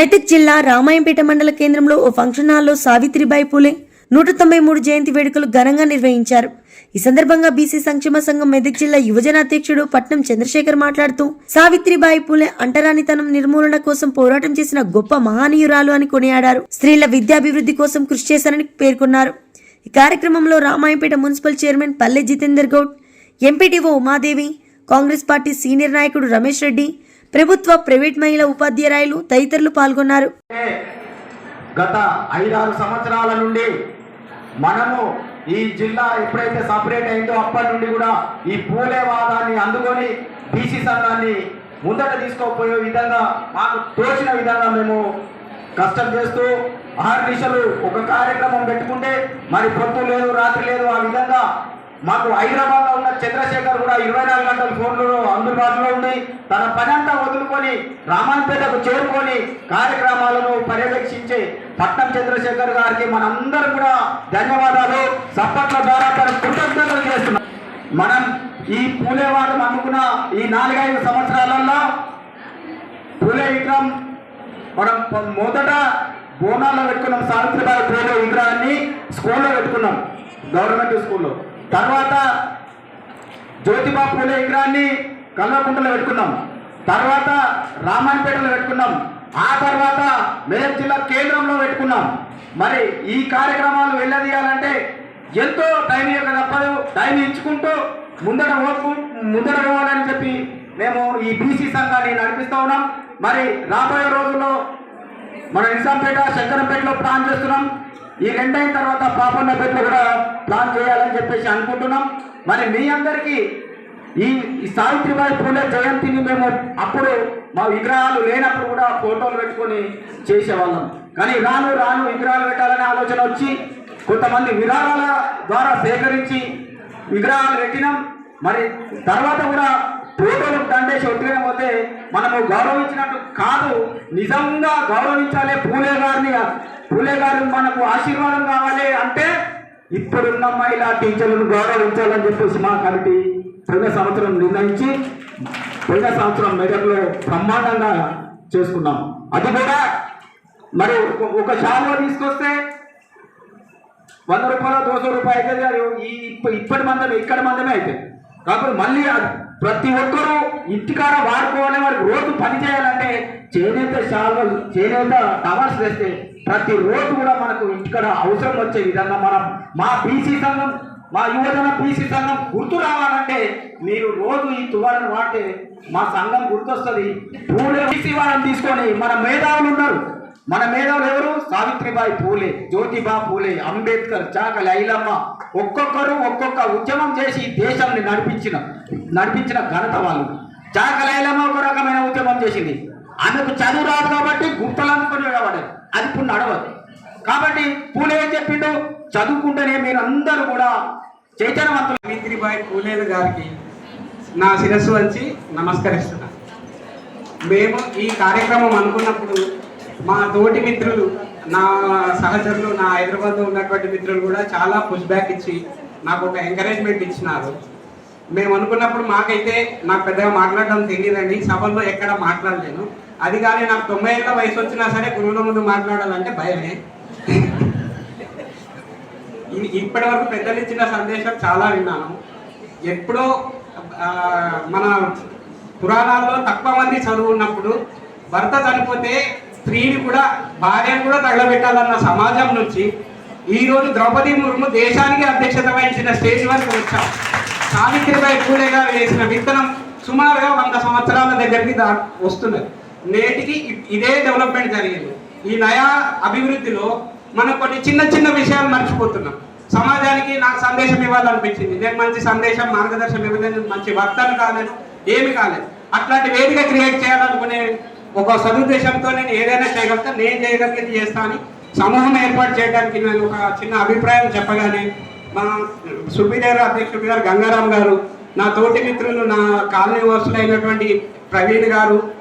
మెదక్ జిల్లా రామాయంపేట మండల కేంద్రంలో ఓ ఫంక్షన్ హాల్లో సావిత్రిబాయి పూలే నూట తొంభై మూడు జయంతి వేడుకలు ఘనంగా నిర్వహించారు. ఈ సందర్భంగా బీసీ సంక్షేమ సంఘం మెదక్ జిల్లా యువజన అధ్యక్షుడు పట్నం చంద్రశేఖర్ మాట్లాడుతూ సావిత్రిబాయి పూలే అంటరానితనం నిర్మూలన కోసం పోరాటం చేసిన గొప్ప మహనీయురాలు అని కొనియాడారు. స్త్రీల విద్యాభివృద్ధి కోసం కృషి చేశారని పేర్కొన్నారు. ఈ కార్యక్రమంలో Ramayampet municipal chairman Palle Jitender Goud MPTO Umadevi Congress party senior నాయకుడు రమేష్ రెడ్డి ప్రభుత్వ ప్రైవేట్ మహిళా ఉపాధ్యాయులు తదితరులు పాల్గొన్నారు. గత ఐదారు సంవత్సరాల నుండి మనము ఈ జిల్లా ఎప్పుడైతే సపరేట్ అయిందో అప్పటి నుండి కూడా ఈ పూలేవాదాన్ని అందుకొని బీసీ సంఘాన్ని ముందట తీసుకోపోయే విధంగా మాకు తోచిన విధంగా మేము కష్టం చేస్తూ ఆరు దిశలు ఒక కార్యక్రమం పెట్టుకుంటే మరి పొద్దు లేదు రాత్రి లేదు ఆ విధంగా మాకు హైదరాబాద్లో ఉన్న చంద్రశేఖర్ కూడా ఇరవై నాలుగు గంటల ఫోన్లు అందుబాటులో ఉండి తన పని అంతా వదులుకొని రామాయణపేటకు చేరుకొని కార్యక్రమాలను పర్యవేక్షించే పట్నం చంద్రశేఖర్ గారికి మనందరం కూడా ధన్యవాదాలు. సప్పట్ల ద్వారా తన కృతజ్ఞతలు చేస్తున్నాం. మనం ఈ పూలేవాదం అనుకున్న ఈ నాలుగైదు సంవత్సరాలలో పూలే విక్రమ్ మనం మొదట బోనాల్లో పెట్టుకున్నాం. సావిత్రిబాయి పూలే విగ్రహాన్ని స్కూల్లో పెట్టుకున్నాం. గవర్నమెంట్ స్కూల్లో. తర్వాత జ్యోతిబా పూలే విగ్రహాన్ని కల్వకుంటలో పెట్టుకున్నాం. తర్వాత రామాయణపేటలో పెట్టుకున్నాం. ఆ తర్వాత మేడం జిల్లా కేంద్రంలో పెట్టుకున్నాం. మరి ఈ కార్యక్రమాలు వెళ్ళదీయాలంటే ఎంతో టైం యొక్క తప్పదు. టైం ఇచ్చుకుంటూ ముందర ఓపు ముందర పోవాలని చెప్పి మేము ఈ బీసీ సంఘాన్ని నడిపిస్తూ ఉన్నాం. మరి రాబోయే రోజుల్లో మన నిజాంపేట శంకరంపేటలో ప్లాన్ చేస్తున్నాం. ఈ రెండైన తర్వాత పాపన్నపేటలో కూడా ప్లాన్ చేయాలని చెప్పేసి అనుకుంటున్నాం. మరి మీ అందరికీ ఈ సావిత్రిబాయి పూలే జయంతిని మేము అప్పుడు మా విగ్రహాలు లేనప్పుడు కూడా ఫోటోలు పెట్టుకొని చేసేవాళ్ళం. కానీ రాను రాను విగ్రహాలు పెట్టాలనే ఆలోచన వచ్చి కొంతమంది విరాళాల ద్వారా సేకరించి విగ్రహాలు పెట్టినాం. మరి తర్వాత కూడా ఫోటోలు దండేసి ఒట్టుకోకపోతే మనము గౌరవించినట్టు కాదు నిజంగా గౌరవించాలి పూలే గారిని పూలే గారు మనకు ఆశీర్వాదం కావాలి అంటే ఇప్పుడున్న మహిళా టీచర్లను గౌరవించాలని చెప్పేసి మా కమిటీ పోయిన సంవత్సరం నిర్ణయించి పోయిన సంవత్సరం మెదక్లో బ్రహ్మాండంగా చేసుకున్నాం. అది కూడా మరి ఒక- ఒక షాలో తీసుకొస్తే వంద రూపాయలు దోశ రూపాయలు అయితే ఈ ఇప్పటి మందమే ఇక్కడ మందమే అయితే కాబట్టి మళ్ళీ ప్రతి ఒక్కరూ ఇంటికాడ వాడుకోవాలి వారికి రోజు పని అలాగే చేనేత శాలలు చేనేత టవర్స్ వేస్తే ప్రతి రోజు కూడా మనకు ఇక్కడ అవసరం వచ్చే విధంగా మనం మా బీసీ సంఘం మా యువజన బీసీ సంఘం గుర్తు రావాలంటే మీరు రోజు ఈ తువాలను వాడితే మా సంఘం గుర్తొస్తుంది. పూలే బీసీ వాళ్ళని తీసుకొని మన మేధావులు ఉన్నారు. మన మేధావులు ఎవరు? సావిత్రిబాయి పూలే జ్యోతిబా పూలే అంబేద్కర్ చాక లైలమ్మ. ఒక్కొక్కరు ఒక్కొక్క ఉద్యమం చేసి దేశాన్ని నడిపించిన నడిపించిన ఘనత వాళ్ళు. చాక లైలమ్మ ఒక రకమైన ఉద్యమం చేసింది. ఆమెకు చదువు రాదు కాబట్టి గుంటలు అనుకుని నిలబడేది అది ఇప్పుడు నడవదు. కాబట్టి పూలే ఏం చెప్పిండు? చదువుకుంటేనే మీరు అందరూ కూడా చైతన్యవంతులు. సావిత్రిబాయి పూలేదు గారికి నా శిరస్సు వంచి నమస్కరిస్తున్నా. మేము ఈ కార్యక్రమం అనుకున్నప్పుడు మా తోటి మిత్రులు నా సహచరులు నా హైదరాబాద్లో ఉన్నటువంటి మిత్రులు కూడా చాలా పుష్ బ్యాక్ ఇచ్చి నాకు ఒక ఎంకరేజ్మెంట్ ఇచ్చినారు. మేము అనుకున్నప్పుడు మాకైతే నాకు పెద్దగా మాట్లాడడం తెలియదండి సభల్లో ఎక్కడ మాట్లాడలేను. అది కానీ నాకు తొంభై ఏళ్ళ వయసు వచ్చినా సరే గురువుల ముందు మాట్లాడాలంటే భయమే. ఇప్పటి వరకు పెద్దలు ఇచ్చిన సందేశం చాలా విన్నాను. ఎప్పుడో మన పురాణాల్లో తక్కువ మంది చదువు ఉన్నప్పుడు భర్త చనిపోతే స్త్రీని కూడా భార్యను కూడా తగలబెట్టాలన్న సమాజం నుంచి ఈరోజు ద్రౌపది ముర్ము దేశానికి అధ్యక్షత వహించిన స్టేజ్ వరకు వచ్చాం. సావిత్రిబాయి పూలేగా వేసిన విత్తనం సుమారుగా వంద సంవత్సరాల దగ్గరికి దా వస్తున్నది. నేటికి ఇదే డెవలప్మెంట్ జరిగింది. ఈ నయా అభివృద్ధిలో మనం కొన్ని చిన్న చిన్న విషయాలు మర్చిపోతున్నాం. సమాజానికి నాకు సందేశం ఇవ్వాలనిపించింది. నేను మంచి సందేశం మార్గదర్శనం ఇవ్వలేదు మంచి వక్తను కాలేదు ఏమి కాలేదు. అట్లాంటి వేదిక క్రియేట్ చేయాలనుకునే ఒక సదుద్దేశంతో నేను ఏదైనా చేయగలుగుతా నేను చేయగలిగేది చేస్తా అని సమూహం ఏర్పాటు చేయడానికి నేను ఒక చిన్న అభిప్రాయం చెప్పగానే మా సుపీరియర్ అధ్యక్షుడు గారు గంగారాం గారు నా తోటి మిత్రులు నా కాలనీ వాసులు ప్రవీణ్ గారు